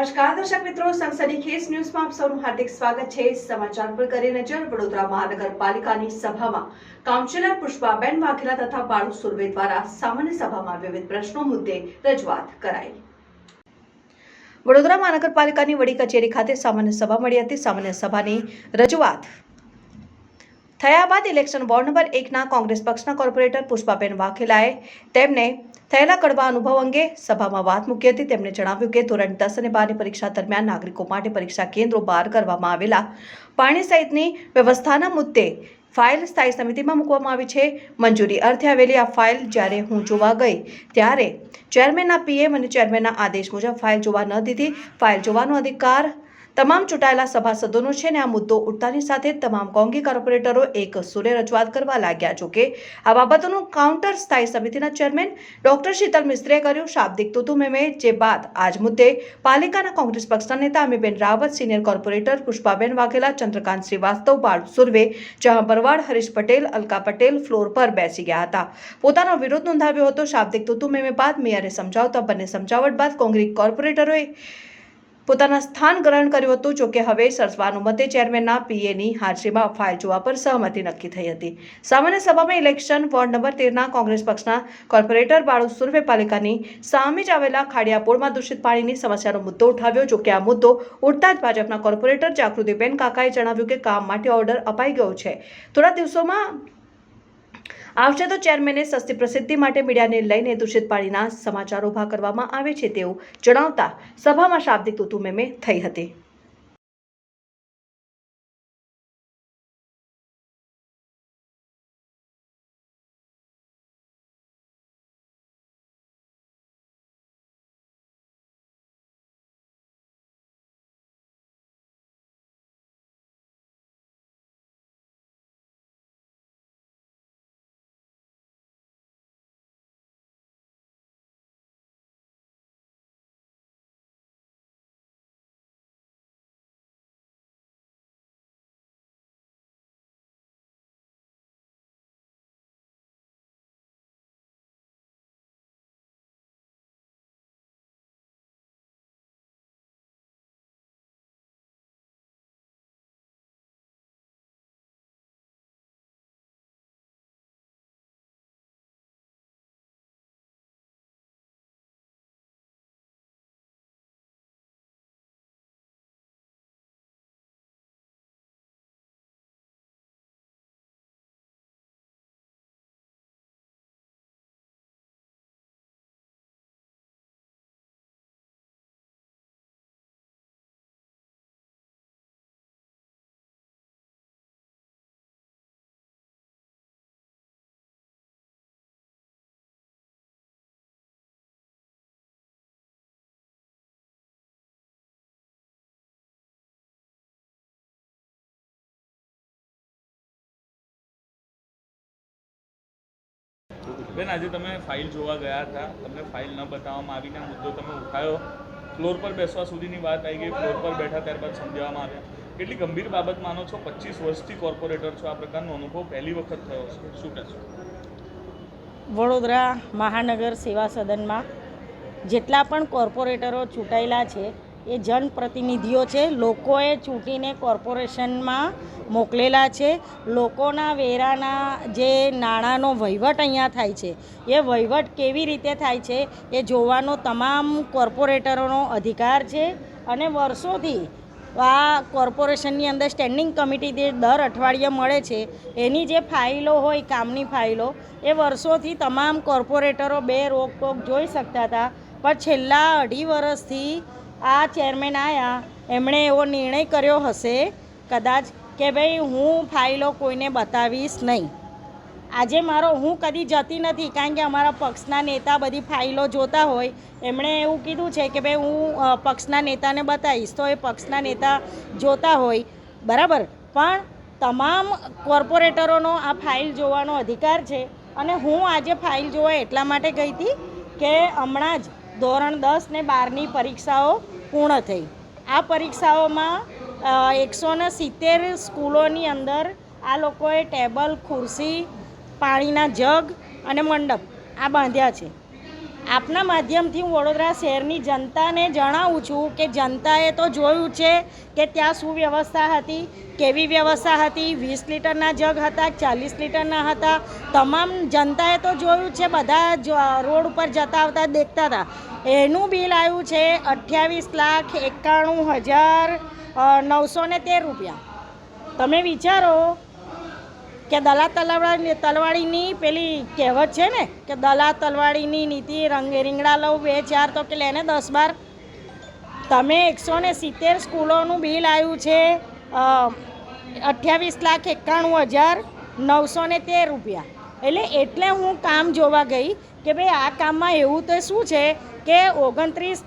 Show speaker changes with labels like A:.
A: નમસ્કાર, દર્શક મિત્રો સંસદી ખેસ ન્યૂઝમાં આપ સૌનું હાર્દિક સ્વાગત છે. સમાચાર પર કરી નજર, વડોદરા મહાનગરપાલિકાની સભામાં કાઉન્સિલર પુષ્પાબેન વાઘેલા તથા બાળુ સુરવે દ્વારા સામાન્ય સભામાં વિવિધ પ્રશ્નો મુદ્દે રજૂઆત કરાઈ. વડોદરા મહાનગરપાલિકાની વડી કચેરી ખાતે સામાન્ય સભા મળી હતી. સામાન્ય સભાની રજૂઆત થયા બાદ ઇલેક્શન વોર્ડ નંબર એકના કોંગ્રેસ પક્ષના કોર્પોરેટર પુષ્પાબેન વાઘેલાએ તેમને થયેલા કડવા અનુભવ અંગે સભામાં વાત મૂકી હતી. તેમણે જણાવ્યું કે ધોરણ દસ અને બારની પરીક્ષા દરમિયાન નાગરિકો માટે પરીક્ષા કેન્દ્રો બહાર કરવામાં આવેલા. પાણી સહિતની વ્યવસ્થાના મુદ્દે ફાઇલ સ્થાયી સમિતિમાં મૂકવામાં આવી છે. મંજૂરી અર્થે આવેલી આ ફાઇલ જ્યારે હું જોવા ગઈ ત્યારે ચેરમેનના પીએમ અને ચેરમેનના આદેશ મુજબ ફાઇલ જોવા ન દીધી. ફાઇલ જોવાનો અધિકાર તમામ ચૂંટાયેલા સભાસદોનો છે અને આ મુદ્દો ઉઠતાની સાથે તમામ કોંગી કોર્પોરેટરો એક સુરે રજૂઆત કરવા લાગ્યા. જો કે આ બાબતોનું કાઉન્ટર સ્થાયી સમિતિના ચેરમેન ડોક્ટર શીતલ મિસ્ત્રીએ કર્યું શાબ્દિક તુતુ મેમે જે બાદ આજ મુદ્દે પાલિકાના કોંગ્રેસ પક્ષના નેતા Amiben Rawat, senior corporator Pushpaben Vaghela, Chandrakant Shrivastava, Bal Surve, Jahan Barvad Harish Patel, Alka Patel floor પર બેસી ગયા હતા. પોતાનો વિરોધ નોંધાવ્યો હતો. શાબ્દિક તુતુ મેમે બાદ મેયરે સમજાવતા, બંને સમજાવટ બાદ કોંગ્રેસ કોર્પોરેટરોએ પોતાના સ્થાન ગ્રહણ કર્યું હતું જોકે હવે સર્વાનુમતે ચેરમેનના પીએની હાજરીમાં ફાઇલ જોવા પર સહમતિ નક્કી થઈ હતી. સામાન્ય સભામાં ઇલેક્શન વોર્ડ નંબર તેરના કોંગ્રેસ પક્ષના કોર્પોરેટર બાળુ સુરવે પાલિકાની સામે જ આવેલા ખાડિયાપોળમાં દૂષિત પાણીની સમસ્યાનો મુદ્દો ઉઠાવ્યો જોકે આ મુદ્દો ઉઠતા જ ભાજપના કોર્પોરેટર જાગૃતિબેન કાકાએ જણાવ્યું કે કામ માટે ઓર્ડર અપાઈ ગયો છે. થોડા દિવસોમાં આવશે તો ચેરમેને સસ્તી પ્રસિદ્ધિ માટે મીડિયાને લઈને દૂષિત પાણીના સમાચારો ઊભા કરવામાં આવે છે તેવું જણાવતા સભામાં શાબ્દિક તુતુમેમે થઈ હતી.
B: બેન, આજે તમે ફાઇલ જોવા ગયા હતા. તમને ફાઇલ ન બતાવવામાં આવીને મુદ્દો તમે ઉઠાયો. ફ્લોર પર બેસવા સુધીની વાત આવી ગઈ. ફ્લોર પર બેઠા ત્યારબાદ સમજાવવામાં આવ્યા. કેટલી ગંભીર બાબત માનો છો? પચીસ વર્ષથી કોર્પોરેટર છો. આ પ્રકારનો અનુભવ પહેલી વખત થયો છે. શું કહેશો?
C: વડોદરા મહાનગર સેવા સદનમાં જેટલા પણ કોર્પોરેટરો ચૂંટાયેલા છે એ જનપ્રતિનિધિઓ છે. લોકોએ ચૂંટીને કોર્પોરેશનમાં મોકલેલા છે. લોકોના વેરાના જે નાણાંનો વહીવટ અહીંયા થાય છે, એ વહીવટ કેવી રીતે થાય છે એ જોવાનો તમામ કોર્પોરેટરોનો અધિકાર છે અને વર્ષોથી આ કોર્પોરેશનની અંદર સ્ટેન્ડિંગ કમિટી જે દર અઠવાડિયે મળે છે, એની જે ફાઇલો હોય, કામની ફાઇલો, એ વર્ષોથી તમામ કોર્પોરેટરો બે રોકટોક જોઈ શકતા હતા. પણ છેલ્લા અઢી વર્ષથી આ ચેરમેન આવ્યા એમણે એવો નિર્ણય કર્યો હશે, કદાચ કે ભાઈ હું ફાઇલો કોઈને બતાવીશ નહીં. આજે મારો, હું કદી જતી નથી, કારણ કે અમારા પક્ષના નેતા બધી ફાઇલો જોતા હોય. એમણે એવું કીધું છે કે ભાઈ હું પક્ષના નેતાને બતાવીશ, તો એ પક્ષના નેતા જોતા હોય. બરાબર? પણ તમામ કોર્પોરેટરોનો આ ફાઇલ જોવાનો અધિકાર છે. અને હું આજે ફાઇલ જોવા એટલા માટે ગઈ હતી કે હમણાં જ ધોરણ દસ ને બારની પરીક્ષાઓ પૂર્ણ થઈ. આ પરીક્ષાઓમાં એકસો ને સિત્તેર સ્કૂલોની અંદર આ લોકોએ ટેબલ, ખુરશી, પાણીના જગ અને મંડપ આ બાંધ્યા છે. આપના માધ્યમથી હું વડોદરા શહેરની જનતાને જણાવું છું કે જનતાએ તો જોયું છે કે ત્યાં શું વ્યવસ્થા હતી, કેવી વ્યવસ્થા હતી, વીસ લીટરના જગ હતા ચાલીસ લીટરના હતા. તમામ જનતાએ તો જોયું છે, બધા રોડ ઉપર જતા આવતા, દેખતા હતા. એનું બિલ આવ્યું છે અઠ્યાવીસ લાખ એકાણું હજાર નવસો ને તેર રૂપિયા. તમે વિચારો કે દલા તલવાડી તલવાડીની પેલી કહેવત છે ને કે દલા તલવાડીની નીતિ રંગ રીંગણા લઉં, બે, ચાર તો કે લેને દસ બાર. તમે એકસો ને સિત્તેર સ્કૂલોનું બિલ આવ્યું છે અઠ્યાવીસ લાખ એકાણું હજાર, નવસો ને તેર રૂપિયા. એટલે એટલે હું કામ જોવા ગઈ કે ભાઈ આ કામમાં એવું તો શું છે કે ઓગણત્રીસ